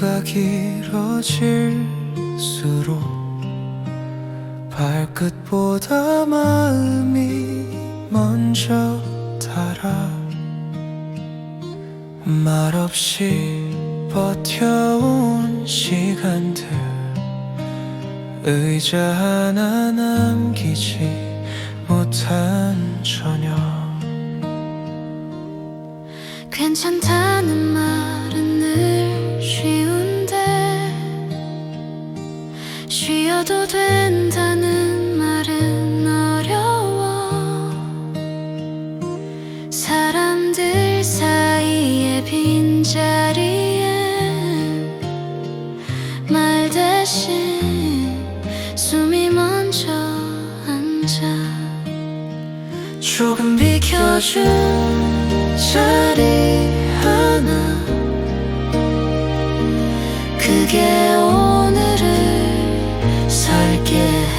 하루가 길어질수록 발끝보다 마음이 먼저 달아 말없이 버텨온 시간들 의자 하나 남기지 못한 저녁 괜찮다는 빈자리엔 말 대신 숨이 먼저 앉아. 조금 비켜준 자리 하나. 그게 오늘을 살게 해.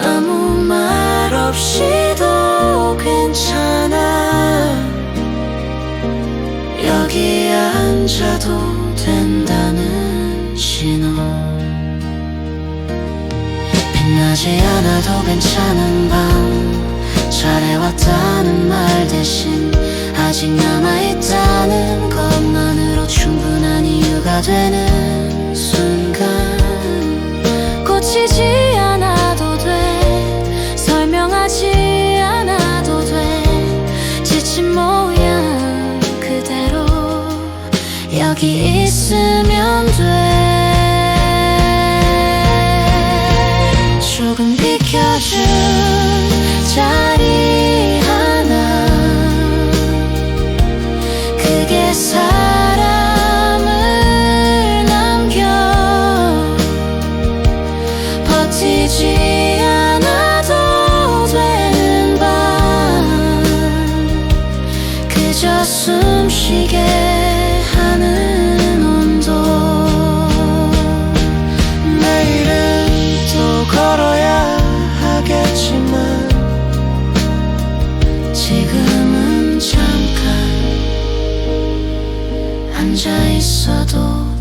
아무 말 없이도 괜찮아 여기 앉아도 된다는 신호. 빛나지 않아도 괜찮은 밤. 잘해왔다는 말 대신 아직 남아있다는 것만으로 충분한 이유가 되는 여기 있으면 돼. 조금 비켜준 자리 하나. 그게 사람을 남겨. 버티지 그저 숨쉬게 앉아 있어도